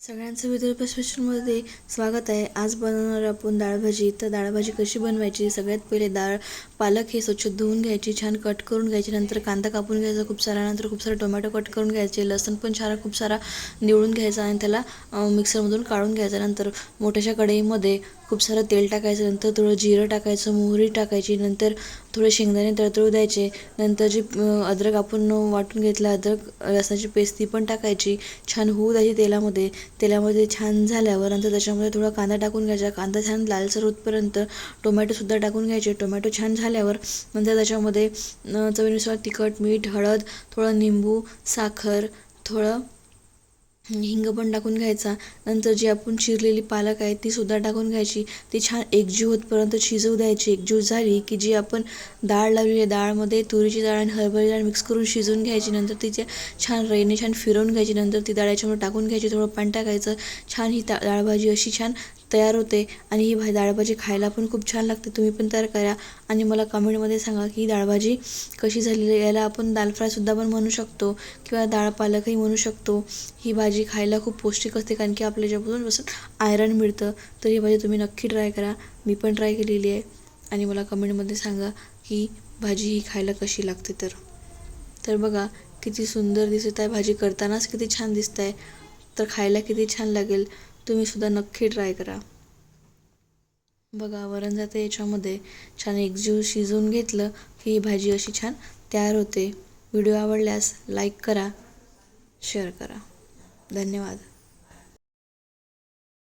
सगळ्यांचं विदर्भ स्पेशलमध्ये स्वागत आहे. आज बनवणार आपण डाळभाजी तर डाळभाजी कशी बनवायची? सगळ्यात पहिले डाळ पालक हे स्वच्छ धुवून घ्यायची छान कट करून घ्यायची. नंतर कांदा कापून घ्यायचा खूप सारा. नंतर खूप सारा टोमॅटो कट करून घ्यायचे. लसूण पण छान खूप सारा निवडून घ्यायचा आणि त्याला मिक्सरमधून काढून घ्यायचा. नंतर मोठ्याशा कढईमध्ये खूप सारं तेल टाकायचं नंतर थोडं जिरं टाकायचं मोहरी टाकायची नंतर थोडे शेंगदाणे तळतळू द्यायचे नंतर जे अद्रक आपण वाटून घेतलं अद्रक लसणाची पेस्ट ती पण टाकायची छान होऊ द्यायची तेलामध्ये. तेलामध्ये छान झाल्यावर नंतर त्याच्यामध्ये थोडा कांदा टाकून घ्यायचा. कांदा छान लालसर होतपर्यंत टोमॅटोसुद्धा टाकून घ्यायचे. टोमॅटो छान झाल्यावर नंतर त्याच्यामध्ये चवीनुसार तिखट मीठ हळद थोडं निंबू साखर थोडं हिंग पण टाकून घ्यायचा. नंतर जी आपण चिरलेली पालक आहे ती सुद्धा टाकून घ्यायची. ती छान एकजीव होतपर्यंत शिजवू द्यायची. एकजीव झाली की जी आपण डाळ लावलेली आहे डाळमध्ये तुरीची डाळ आणि हरभरी डाळ मिक्स करून शिजवून घ्यायची. नंतर तिचे छान रईने छान फिरवून घ्यायची. नंतर ती डाळ याच्यामध्ये टाकून घ्यायची. थोडं पाणी टाकायचं. छान ही ता डाळभाजी अशी छान तयार होते. आणि ही भा डाळभाजी खायला पण खूप छान लागते. तुम्ही पण तयार करा. आणि मला कमेंटमध्ये सांगा की ही डाळभाजी कशी झालेली आहे. याला आपण दाल फ्रायसुद्धा पण म्हणू शकतो किंवा डाळ पालकही म्हणू शकतो. ही भाजी खायला खूप पौष्टिक असते कारण की आपल्या ज्यापासून असं आयरन मिळतं तर ही भाजी तुम्ही नक्की ट्राय करा. मी पण ट्राय केलेली आहे. आणि मला कमेंटमध्ये सांगा की भाजी ही खायला कशी लागते तर. तर बघा किती सुंदर दिसत आहे. भाजी करतानाच किती छान दिसत आहे. तर खायला किती छान लागेल. तुम्हीसुद्धा नक्की ट्राय करा. बघा वरण जाते याच्यामध्ये छान एकजीव शिजवून घेतलं की ही भाजी अशी छान तयार होते. व्हिडिओ आवडल्यास लाईक करा शेअर करा. धन्यवाद.